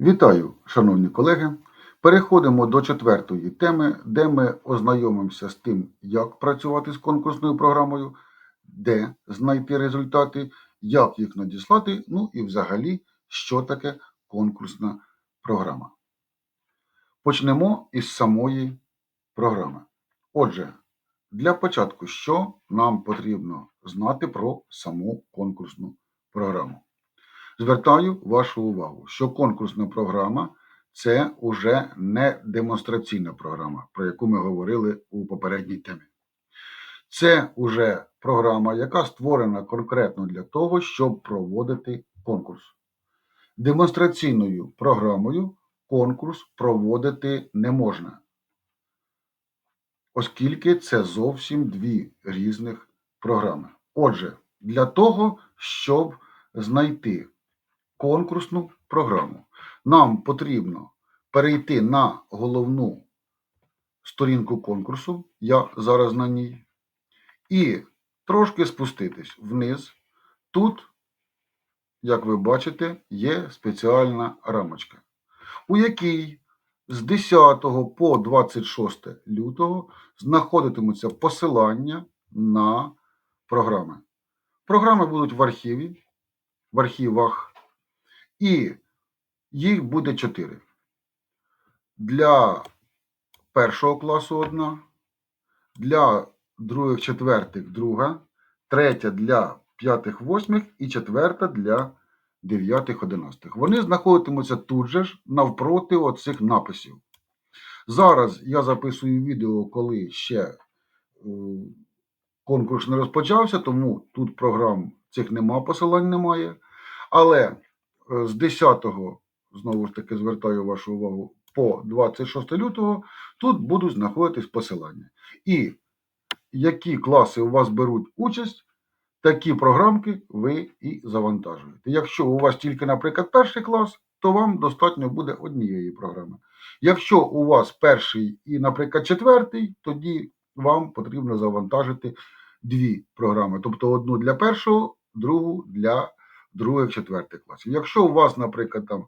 Вітаю, шановні колеги. Переходимо до четвертої теми, де ми ознайомимося з тим, як працювати з конкурсною програмою, де знайти результати, як їх надіслати, ну і взагалі, що таке конкурсна програма. Почнемо із самої програми. Отже, для початку, що нам потрібно знати про саму конкурсну програму? Звертаю вашу увагу, що конкурсна програма це уже не демонстраційна програма, про яку ми говорили у попередній темі. Це уже програма, яка створена конкретно для того, щоб проводити конкурс. Демонстраційною програмою конкурс проводити не можна, оскільки це зовсім дві різних програми. Отже, для того, щоб знайти конкурсну програму. Нам потрібно перейти на головну сторінку конкурсу, я зараз на ній, і трошки спуститись вниз. Тут, як ви бачите, є спеціальна рамочка, у якій з 10 по 26 лютого знаходитимуться посилання на програми. Програми будуть в архіві, в архівах і їх буде 4. Для першого класу одна, для других, четвертих друга, третя для п'ятих, восьмих і четверта для дев'ятих, одинадцятих. Вони знаходитимуться тут же ж навпроти оцих написів. Зараз я записую відео, коли ще е, конкурс не розпочався, тому тут програм цих нема, посилань немає. Але з 10, знову ж таки, звертаю вашу увагу, по 26 лютого тут будуть знаходитись посилання. І які класи у вас беруть участь, такі програмки ви і завантажуєте. Якщо у вас тільки, наприклад, перший клас, то вам достатньо буде однієї програми. Якщо у вас перший і, наприклад, четвертий, тоді вам потрібно завантажити дві програми. Тобто одну для першого, другу для других, четвертих класів. Якщо у вас, наприклад, там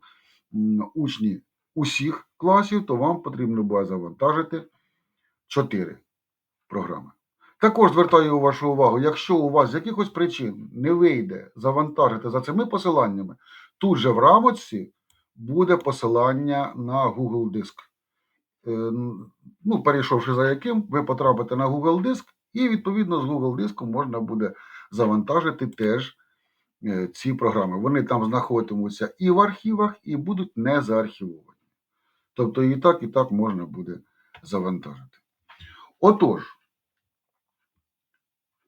учні усіх класів, то вам потрібно буде завантажити 4 програми. Також звертаю вашу увагу, якщо у вас з якихось причин не вийде завантажити за цими посиланнями, тут же в рамочці буде посилання на Google Диск. Е, ну, перейшовши за яким, ви потрапите на Google Диск, і відповідно з Google диску можна буде завантажити теж ці програми. Вони там знаходитимуться і в архівах, і будуть не заархівовані. Тобто і так, і так можна буде завантажити. Отож,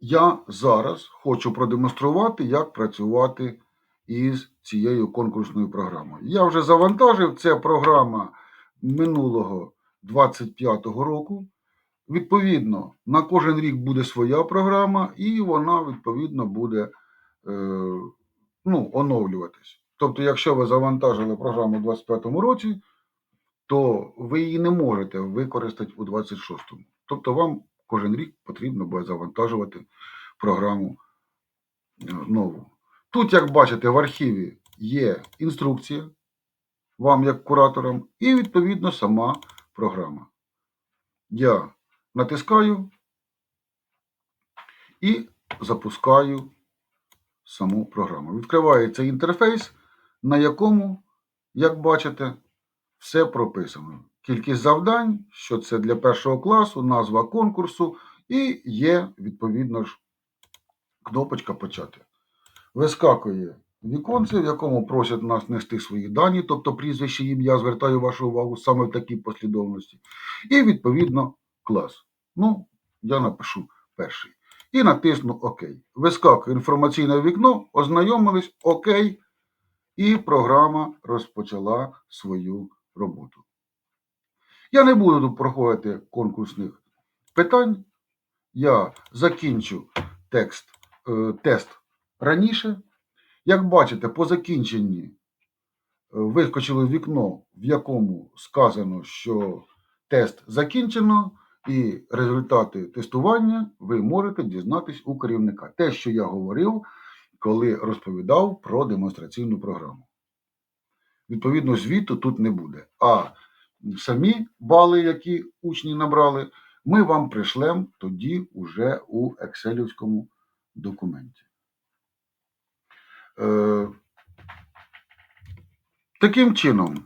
я зараз хочу продемонструвати, як працювати із цією конкурсною програмою. Я вже завантажив, це програма минулого 25-го року. Відповідно, на кожен рік буде своя програма, і вона, відповідно, буде Е, ну, оновлюватись. Тобто, якщо ви завантажили програму у 2025 році, то ви її не можете використати у 26-му. Тобто, вам кожен рік потрібно буде завантажувати програму е, нову. Тут, як бачите, в архіві є інструкція вам, як кураторам, і, відповідно, сама програма. Я натискаю і запускаю саму програму. Відкривається інтерфейс, на якому, як бачите, все прописано. Кількість завдань, що це для першого класу, назва конкурсу, і є, відповідно ж, кнопочка Почати. Вискакує віконце, в якому просять нас нести свої дані, тобто прізвище ім'я, звертаю вашу увагу саме в такій послідовності. І, відповідно, клас. Ну, я напишу перший і натисну ОК. Вискакує інформаційне вікно, ознайомились ОК, і програма розпочала свою роботу. Я не буду проходити конкурсних питань. Я закінчу текст, е, тест раніше. Як бачите, по закінченні е, вискочило вікно, в якому сказано, що тест закінчено. І результати тестування ви можете дізнатись у керівника. Те, що я говорив, коли розповідав про демонстраційну програму. відповідно, звіту тут не буде. А самі бали, які учні набрали, ми вам пришлемо тоді уже у екселівському документі. Е, таким чином,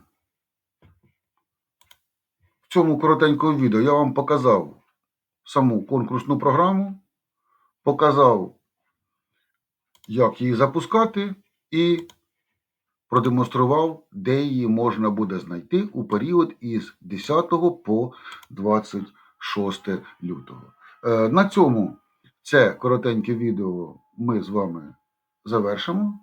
цьому коротенькому відео я вам показав саму конкурсну програму, показав, як її запускати, і продемонстрував, де її можна буде знайти у період із 10 по 26 лютого. Е, На цьому це коротеньке відео ми з вами завершимо.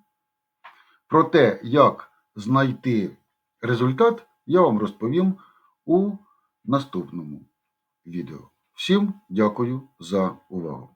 Про те, як знайти результат, я вам розповім у наступному відео. Всім дякую за увагу.